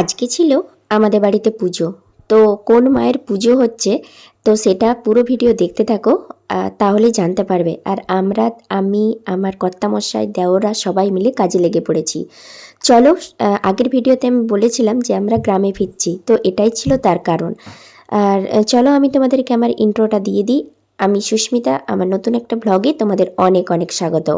আজকে ছিল আমাদের বাড়িতে পুজো। তো কোন মায়ের পুজো হচ্ছে, তো সেটা পুরো ভিডিও দেখতে থাকো তাহলে জানতে পারবে। আর আমরা, আমি, আমার কর্তামশাই, দেওরা সবাই মিলে কাজে লেগে পড়েছি। চলো আগের ভিডিওতে আমি বলেছিলাম যে আমরা গ্রামে ফিরছি, তো এটাই ছিল তার কারণ। আর চলো আমি তোমাদেরকে আমার ইন্ট্রোটা দিয়ে দিই। আমি সুস্মিতা, আমার নতুন একটা ব্লগে তোমাদের অনেক অনেক স্বাগত।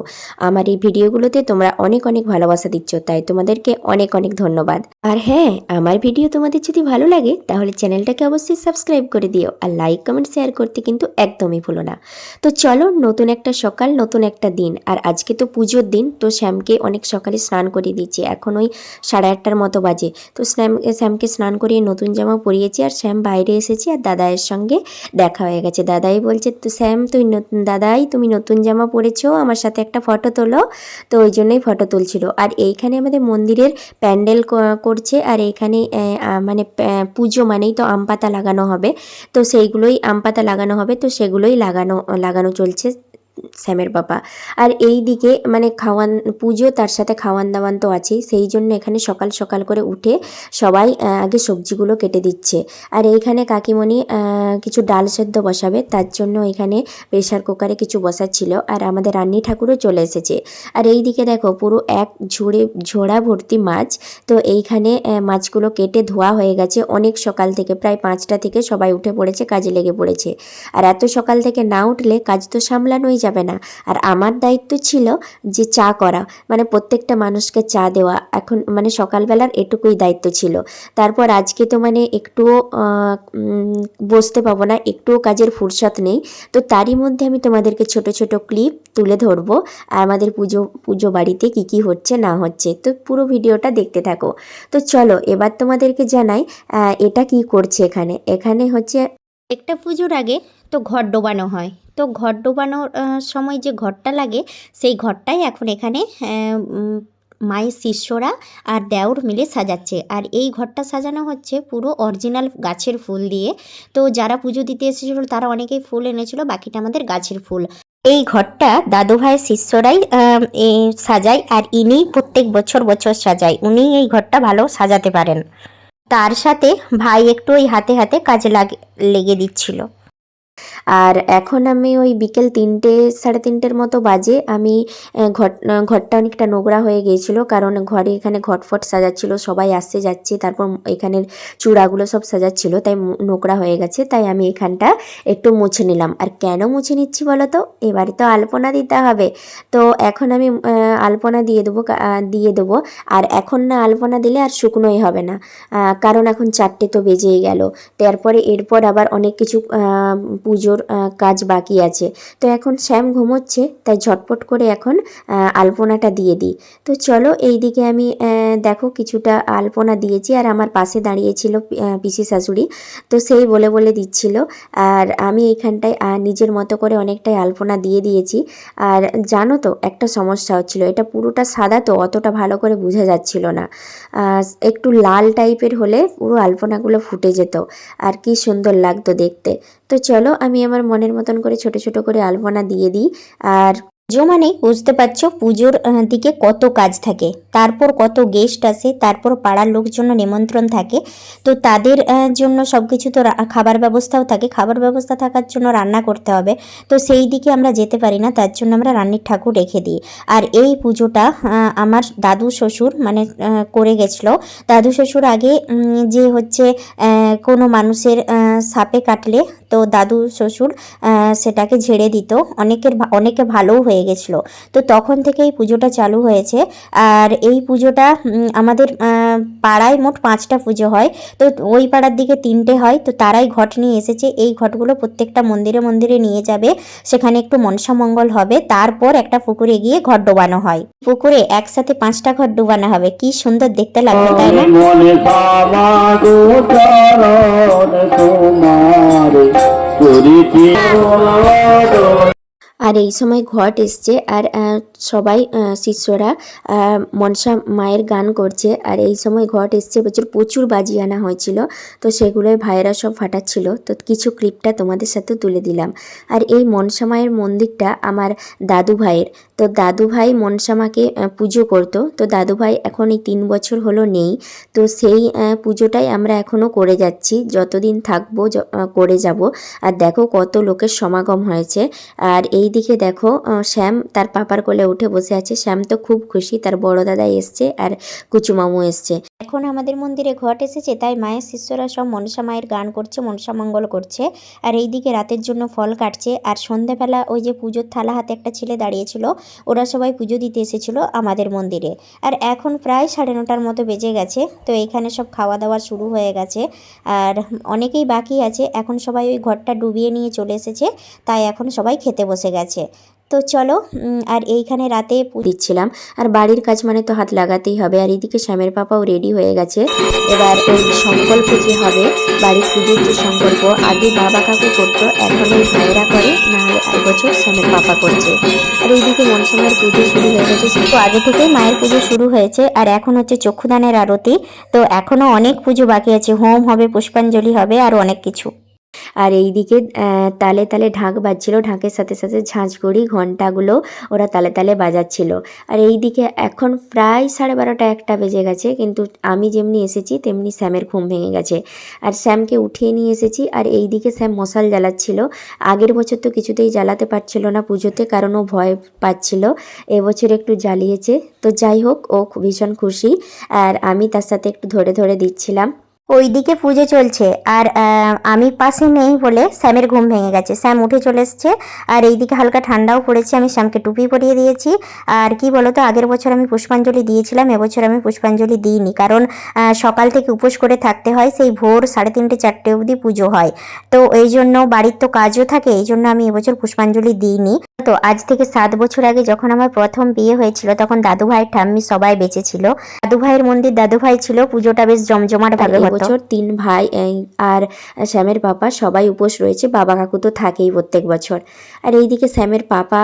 আমার এই ভিডিওগুলোতে তোমরা অনেক অনেক ভালোবাসা দিচ্ছ, তাই তোমাদেরকে অনেক অনেক ধন্যবাদ। আর হ্যাঁ আমার ভিডিও তোমাদের যদি ভালো লাগে, তাহলে চ্যানেলটাকে অবশ্যই সাবস্ক্রাইব করে দিও আর লাইক, কমেন্ট, শেয়ার করতে কিন্তু একদমই ভুলো না। তো চলো, নতুন একটা সকাল, নতুন একটা দিন। আর আজকে তো পুজোর দিন, তো শ্যামকে অনেক সকালে স্নান করিয়ে দিচ্ছি এখন ওই সাড়ে আটটার মতো বাজে। তো শ্যাম, শ্যামকে স্নান করিয়ে নতুন জামা পরিয়েছি আর শ্যাম বাইরে এসেছি আর দাদায়ের সঙ্গে দেখা হয়ে গেছে। দাদাই বলছে, তো শ্যাম, তুই নতুন, দাদাই, তুমি নতুন জামা পরেছো, আমার সাথে একটা ফটো তোলো। তো ওই জন্যই ফটো তুলছিল। আর এইখানে আমাদের মন্দিরের প্যান্ডেল করছে আর এখানে মানে পুজো মানেই তো আম পাতা লাগানো হবে। তো সেইগুলোই আম পাতা লাগানো হবে, তো সেগুলোই লাগানো লাগানো চলছে। শ্যামের বাবা। আর এই দিকে মানে খাওয়ান, পুজো তার সাথে খাওয়ান দাওয়ান তো আছেই, সেই জন্য এখানে সকাল সকাল করে উঠে সবাই আগে সবজিগুলো কেটে দিচ্ছে। আর এইখানে কাকিমণি কিছু ডাল সেদ্ধ বসাবে, তার জন্য এখানে প্রেশার কুকারে কিছু বসাচ্ছিল। আর আমাদের রান্নি ঠাকুরও চলে এসেছে। আর এই দিকে দেখো, পুরো এক ঝুড়ে, ঝোড়া ভর্তি মাছ। তো এইখানে মাছগুলো কেটে ধোয়া হয়ে গেছে। অনেক সকাল থেকে, প্রায় পাঁচটা থেকে সবাই উঠে পড়েছে, কাজে লেগে পড়েছে। আর এত সকাল থেকে না উঠলে কাজ তো সামলানোই যাবে না। আর আমার দায়িত্ব ছিল যে চা করা। মানে প্রত্যেকটা মানুষকে চা দেওয়া। এখন মানে সকালবেলার এটুকুই দায়িত্ব ছিল। তারপর আজকে তো মানে একটুও বসতে পাবো না। একটুও কাজের ফুরসত নেই। তো তারই মধ্যে আমি তোমাদেরকে ছোট ছোট ক্লিপ তুলে ধরবো। আর আমাদের পুজো পুজো বাড়িতে কি কি হচ্ছে, না হচ্ছে। তো পুরো ভিডিওটা দেখতে থাকো। তো চলো, এবার তোমাদেরকে জানাই এটা কি করছে এখানে? এখানে হচ্ছে একটা পুজোর আগে তো ঘর ডোবানো হয়। তো ঘর ডোবানোর সময় যে ঘরটা লাগে, সেই ঘরটাই এখন এখানে মায়ের শিষ্যরা আর দেওর মিলে সাজাচ্ছে। আর এই ঘরটা সাজানো হচ্ছে পুরো অরিজিনাল গাছের ফুল দিয়ে। তো যারা পুজো দিতে এসেছিল, তারা অনেকেই ফুল এনেছিল, বাকিটা আমাদের গাছের ফুল। এই ঘরটা দাদু ভাইয়ের শিষ্যরাই সাজায় আর ইনি প্রত্যেক বছর বছর সাজায়। উনি এই ঘরটা ভালো সাজাতে পারেন। তার সাথে ভাই একটু ওই হাতে হাতে কাজে লাগে, লেগে দিচ্ছিল। আর এখন আমি ওই বিকেল তিনটে, সাড়ে তিনটের মতো বাজে। আমি ঘর ঘরটা অনেকটা নোংরা হয়ে গিয়েছিল, কারণ ঘরে এখানে ঘটফট সাজাচ্ছিল, সবাই আসছে যাচ্ছে, তারপর এখানের চূড়াগুলো সব সাজাচ্ছিল, তাই নোংরা হয়ে গেছে, তাই আমি এখানটা একটু মুছে নিলাম। আর কেন মুছে নিচ্ছি বলো তো? এবারে তো আলপনা দিতে হবে। তো এখন আমি আলপনা দিয়ে দেবো দিয়ে দেবো। আর এখন না আলপনা দিলে আর শুকনোই হবে না। কারণ এখন চারটে তো বেজেই গেল। তারপরে এরপর আবার অনেক কিছু পুজোর কাজ বাকি আছে। তো এখন শ্যাম ঘুমোচ্ছে, তাই ঝটপট করে এখন আলপনাটা দিয়ে দিই। তো চলো এই দিকে আমি দেখো কিছুটা আলপনা দিয়েছি, আর আমার পাশে দাঁড়িয়েছিল পিসি শাশুড়ি। তো সেই বলে বলে দিচ্ছিল, আর আমি এইখানটায় নিজের মতো করে অনেকটাই আলপনা দিয়ে দিয়েছি। আর জানো তো, একটা সমস্যা হচ্ছিল, এটা পুরোটা সাদা তো, অতটা ভালো করে বোঝা যাচ্ছিল না। একটু লাল টাইপের হলে পুরো আলপনাগুলো ফুটে যেত, আর কি সুন্দর লাগতো দেখতে। তো চলো আমি আমার মনের মতন করে ছোট ছোট করে আলপনা দিয়ে দিই। আর পুজো মানে বুঝতে পারছ পুজোর দিকে কত কাজ থাকে। তারপর কত গেস্ট আসে, তারপর পাড়ার লোকজন নিমন্ত্রণ থাকে। তো তাদের জন্য সব কিছু তো খাবার ব্যবস্থাও থাকে। খাবার ব্যবস্থা থাকার জন্য রান্না করতে হবে। তো সেই দিকে আমরা যেতে পারি না, তার জন্য আমরা রান্নির ঠাকুর রেখে দিই। আর এই পুজোটা আমার দাদু শ্বশুর মানে করে গেছিল। দাদু শ্বশুর আগে যে হচ্ছে কোনো মানুষের সাপে কাটলে তো দাদু শ্বশুর সেটাকে ঝেড়ে দিত। অনেকের অনেকে ভালোও হয়ে গেছিল। তো তখন থেকে এই পুজোটা চালু হয়েছে। আর এই পুজোটা আমাদের পাড়ায় মোট পাঁচটা পুজো হয়। তো ওই পাড়ার দিকে তিনটে হয়। তো তারাই ঘট নিয়ে এসেছে। এই ঘটগুলো প্রত্যেকটা মন্দিরে মন্দিরে নিয়ে যাবে। সেখানে একটু মনসা মঙ্গল হবে। তারপর একটা পুকুরে গিয়ে ঘট ডোবানো হয়। পুকুরে একসাথে পাঁচটা ঘট ডোবানো হবে। কি সুন্দর দেখতে লাগবে তাই না? তোমারে। আর এই সময় ঘট এসছে আর সবাই শিষ্যরা মনসা মায়ের গান করছে। আর এই সময় ঘট এসছে, প্রচুর প্রচুর বাজি আনা হয়েছিল। তো সেগুলোই ভাইয়েরা সব ফাটাচ্ছিল। তো কিছু ক্লিপটা তোমাদের সাথে তুলে দিলাম। আর এই মনসা মায়ের মন্দিরটা আমার দাদু ভাইয়ের। তো দাদু ভাই মনসা মাকে পুজো করতো। তো দাদু ভাই এখন এই তিন বছর হলো নেই। তো সেই পুজোটাই আমরা এখনও করে যাচ্ছি। যতদিন থাকব করে যাব। আর দেখো কত লোকের সমাগম হয়েছে। আর এই দিকে দেখো শ্যাম তার পাপার কোলে উঠে বসে আছে। শ্যাম তো খুব খুশি, তার বড় দাদা এসছে আর কুচু মামু এসছে। এখন আমাদের মন্দিরে ঘট এসেছে, তাই মায়ের শিষ্যরা সব মনসা মায়ের গান করছে, মনসা মঙ্গল করছে। আর এইদিকে রাতের জন্য ফল কাটছে আর সন্ধেবেলা ওই যে পুজোর থালা হাতে একটা ছেলে দাঁড়িয়েছিল, ওরা সবাই পুজো দিতে এসেছিল আমাদের মন্দিরে। আর এখন প্রায় সাড়ে নটার মতো বেজে গেছে, তো এখানে সব খাওয়া দাওয়া শুরু হয়ে গেছে। আর অনেকেই বাকি আছে, এখন সবাই ওই ঘরটা ডুবিয়ে নিয়ে চলে এসেছে, তাই এখন সবাই খেতে বসে গেছে। তো চলো আর এইখানে রাতে দিচ্ছিলাম। আর বাড়ির কাজ মানে তো হাত লাগাতেই হবে। আর এদিকে শ্যামের পাপাও রেডি হয়ে গেছে। এবার ওই সংকল্প যে হবে, বাড়ির পুজোর যে সংকল্প আগে বাবা কাকু করতো, এখন ওই ভাইয়েরা করে, না হলে এক বছর শ্যামের পাপা করছে। আর এইদিকে মনসামার পুজো শুরু হয়ে গেছে। তো আগে থেকেই মায়ের পুজো শুরু হয়েছে। আর এখন হচ্ছে চক্ষুদানের আরতি। তো এখনও অনেক পুজো বাকি আছে। হোম হবে, পুষ্পাঞ্জলি হবে আর অনেক কিছু। আর এইদিকে আহ, তালে তালে ঢাক বাজছিল। ঢাকের সাথে সাথে ঝাঁঝগুড়ি ঘন্টাগুলো ওরা তালে তালে বাজাচ্ছিল। আর এই দিকে এখন প্রায় সাড়ে বারোটা একটা বেজে গেছে কিন্তু আমি যেমনি এসেছি তেমনি স্যামের ঘুম ভেঙে গেছে। আর স্যামকে উঠিয়ে নিয়ে এসেছি আর এই দিকে স্যাম মশাল জ্বালাচ্ছিল। আগের বছর তো কিছুতেই জ্বালাতে পারছিল না পুজোতে কারণ ও ভয় পাচ্ছিল। এবছর একটু জ্বালিয়েছে। তো যাই হোক ও ভীষণ খুশি। আর আমি তার সাথে একটু ধরে ধরে দিচ্ছিলাম। ওইদিকে পুজো চলছে। আর আমি পাশে নেই বলে স্যামের ঘুম ভেঙে গেছে। স্যাম উঠে চলে এসছে। আর এইদিকে হালকা ঠান্ডাও পড়েছে। আমি স্যামকে টুপি পরিয়ে দিয়েছি। আর কি বলতো, আগের বছর আমি পুষ্পাঞ্জলি দিয়েছিলাম, এবছর আমি পুষ্পাঞ্জলি দিইনি। কারণ সকাল থেকে উপোস করে থাকতে হয়। সেই ভোর সাড়ে তিনটে, চারটে অবধি পুজো হয়। তো এই জন্য বাড়ির তো কাজও থাকে। এই জন্য আমি এবছর পুষ্পাঞ্জলি দিইনি। তো আজ থেকে সাত বছর আগে যখন আমার প্রথম বিয়ে হয়েছিল, তখন দাদু ভাই ঠাম্মি সবাই বেঁচে ছিল। দাদু ভাইয়ের মন্দির দাদু ভাই ছিল। পুজোটা বেশ জমজমাট হতো। এবছর তিন ভাই আর শ্যামের পাপা সবাই উপোস রয়েছে। বাবা কাকু তো থাকেই প্রত্যেক বছর। আর এইদিকে শ্যামের পাপা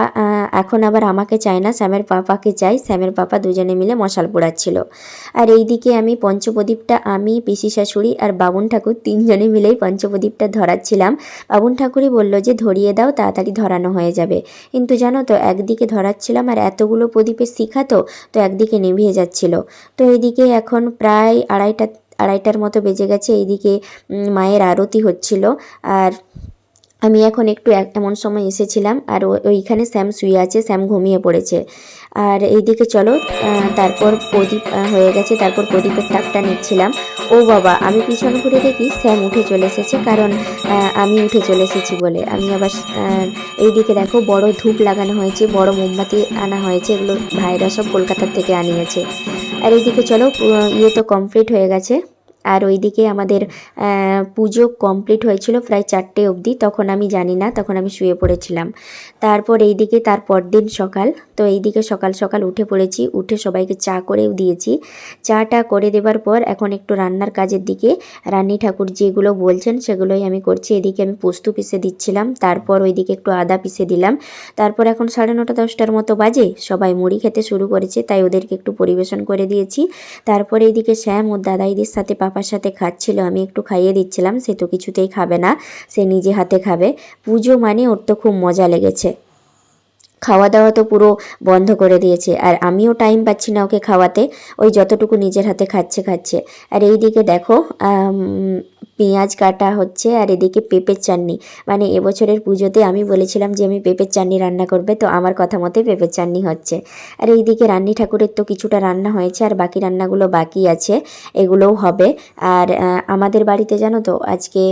এখন আবার আমাকে চায় না। শ্যামের পাপাকে চাই। শ্যামের পাপা দুজনে মিলে মশাল পোড়াচ্ছিল। আর এইদিকে আমি পঞ্চপ্রদীপটা, আমি, পিসি শাশুড়ি আর বাবুন ঠাকুর তিনজনে মিলেই পঞ্চপ্রদীপটা ধরাচ্ছিলাম। বাবুন ঠাকুরই বলল যে, ধরিয়ে দাও, তাড়াতাড়ি ধরানো হয়ে যাবে। কিন্তু জানো তো, একদিকে ধরাচ্ছিলাম আর এতগুলো প্রদীপের শিখা তো তো একদিকে নিভিয়ে যাচ্ছিল। তো এইদিকে এখন প্রায় আড়াইটা আড়াইটার মতো বেজে গেছে, এইদিকে মায়ের আরতি হচ্ছিল। আর আমি এখন একটু এমন সময় এসেছিলাম, আর ওইখানে স্যাম শুয়ে আছে, স্যাম ঘুমিয়ে পড়েছে। আর এইদিকে চলো তারপর প্রদীপ হয়ে গেছে, তারপর প্রদীপের তাকটা নিচ্ছিলাম। ও বাবা, আমি পিছন ঘুরে দেখি স্যাম উঠে চলে এসেছে, কারণ আমি উঠে চলে এসেছি বলে। আমি আবার এইদিকে দেখো, বড় ধূপ লাগানো হয়েছে, বড় মোমবাতি আনা হয়েছে, এগুলো ভাইরা সব কলকাতার থেকে আনিয়েছে। আর এদিকে চলো ইয়ে তো কমপ্লিট হয়ে গেছে। আর ওইদিকে আমাদের পুজো কমপ্লিট হয়েছিল প্রায় চারটে অবধি, তখন আমি জানি না, তখন আমি শুয়ে পড়েছিলাম। তারপর এইদিকে তার পরদিন সকাল, তো এইদিকে সকাল সকাল উঠে পড়েছি, উঠে সবাইকে চা করেও দিয়েছি। চাটা করে দেবার পর এখন একটু রান্নার কাজের দিকে রানী ঠাকুর যেগুলো বলছেন সেগুলোই আমি করছি। এদিকে আমি পোস্ত পিষে দিচ্ছিলাম, তারপর ওইদিকে একটু আদা পিষে দিলাম। তারপর এখন সাড়ে নটা দশটার মতো বাজে, সবাই মুড়ি খেতে শুরু করেছে, তাই ওদেরকে একটু পরিবেশন করে দিয়েছি। তারপরে এইদিকে শ্যাম ওর দাদাইদের সাথে পাপার সাথে খাচ্ছিল, আমি একটু খাইয়ে দিচ্ছিলাম, সে তো কিছুতেই খাবে না, সে নিজে হাতে খাবে। পুজো মানে ওর তো খুব মজা লেগেছে। খাওয়া দাওয়া তো পুরো বন্ধ করে দিয়েছে। আর আমিও টাইম পাচ্ছি না ওকে খাওয়াতে। ওই যতটুকু নিজের হাতে খাচ্ছে খাচ্ছে। আর এই দিকে দেখো পেঁয়াজ কাটা হচ্ছে আর এদিকে পেঁপের চাটনি। মানে এবছরের পুজোতে আমি বলেছিলাম যে, আমি পেঁপের চাটনি রান্না করবে। তো আমার কথা মতোই পেঁপের চাটনি হচ্ছে। আর এইদিকে রান্নি ঠাকুরের তো কিছুটা রান্না হয়েছে আর বাকি রান্নাগুলো বাকি আছে। এগুলোও হবে। আর আমাদের বাড়িতে জানো তো, আজকে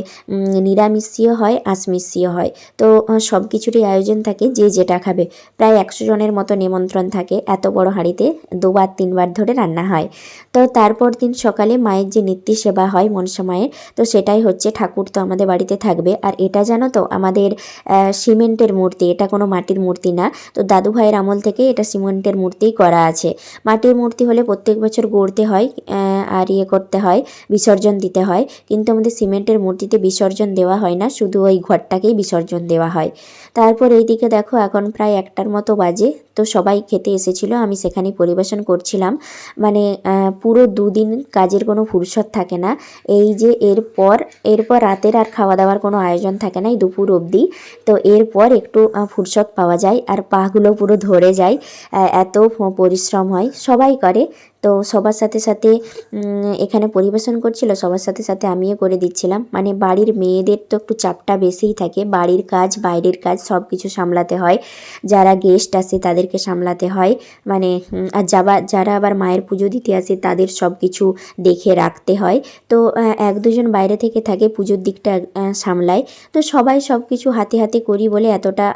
নিরামিষীয় হয় আঁশমিষীয় হয়। তো সব কিছুরই আয়োজন থাকে যে যেটা খাবে। প্রায় একশো জনের মতো নিমন্ত্রণ থাকে এত বড় হাঁড়িতে, দুবার তিনবার ধরে রান্না হয়। তো তারপর দিন সকালে মায়ের যে নিত্য সেবা হয় মনসা মায়ের, তো সেটাই হচ্ছে ঠাকুর তো আমাদের বাড়িতে থাকবে। আর এটা জানো তো, আমাদের সিমেন্টের মূর্তি, এটা কোনো মাটির মূর্তি না। তো দাদু ভাইয়ের আমল থেকে এটা সিমেন্টের মূর্তিই করা আছে। মাটির মূর্তি হলে প্রত্যেক বছর গড়তে হয় আর ইয়ে করতে হয়, বিসর্জন দিতে হয়। কিন্তু আমাদের সিমেন্টের মূর্তিতে বিসর্জন দেওয়া হয় না, শুধু ওই ঘরটাকেই বিসর্জন দেওয়া হয়। তারপর এইদিকে দেখো এখন প্রায় একটার মতো বাজে। তো সবাই খেতে এসেছিল, আমি সেখানে পরিবেশন করছিলাম। মানে পুরো দুদিন কাজের কোনো ফুরসত থাকে না। এই যে এরপর এরপর রাতের আর খাওয়া দাওয়ার কোনো আয়োজন থাকে না এই দুপুর অবধি। তো এরপর একটু ফুরসত পাওয়া যায়, আর পাগুলো পুরো ধরে যায়। এত পরিশ্রম হয়। সবাই করে তো সবার সাথে সাথে এখানে পরিবেশন করছিল, সবার সাথে সাথে আমিও করে দিচ্ছিলাম। মানে বাড়ির মেয়েদের তো একটু চাপটা বেশিই থাকে, বাড়ির কাজ, বাইরের কাজ সব কিছু সামলাতে হয়। যারা গেস্ট আসে তাদেরকে সামলাতে হয়। মানে আর যাবা, যারা আবার মায়ের পুজো দিতে আসে তাদের সব কিছু দেখে রাখতে হয়। তো এক দুজন বাইরে থেকে থাকে, পুজোর দিকটা সামলায়। তো সবাই সব কিছু হাতে হাতে করি বলে এতটা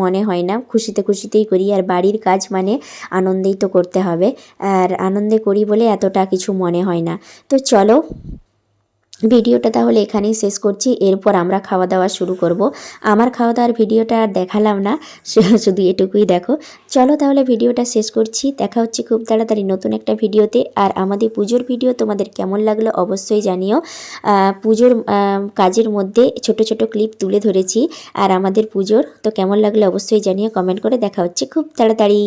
মনে হয় না। খুশিতে খুশিতেই করি। আর বাড়ির কাজ মানে আনন্দেই তো করতে হবে। আর আনন্দে করি বলে এতটা কিছু মনে হয় না। তো চলো, ভিডিওটা তাহলে এখানেই শেষ করছি। এরপর আমরা খাওয়া দাওয়া শুরু করব। আমার খাওয়া দাওয়ার ভিডিওটা আর দেখালাম না শুধু এটুকুই দেখো। চলো তাহলে ভিডিওটা শেষ করছি। দেখা হচ্ছে খুব তাড়াতাড়ি নতুন একটা ভিডিওতে। আর আমাদের পুজোর ভিডিও তোমাদের কেমন লাগল অবশ্যই জানিও। পুজোর কাজের মধ্যে ছোট ছোট ক্লিপ তুলে ধরেছি। আর আমাদের পুজোর তো কেমন লাগল অবশ্যই জানিও। কমেন্ট করে দেখা হচ্ছে খুব তাড়াতাড়ি।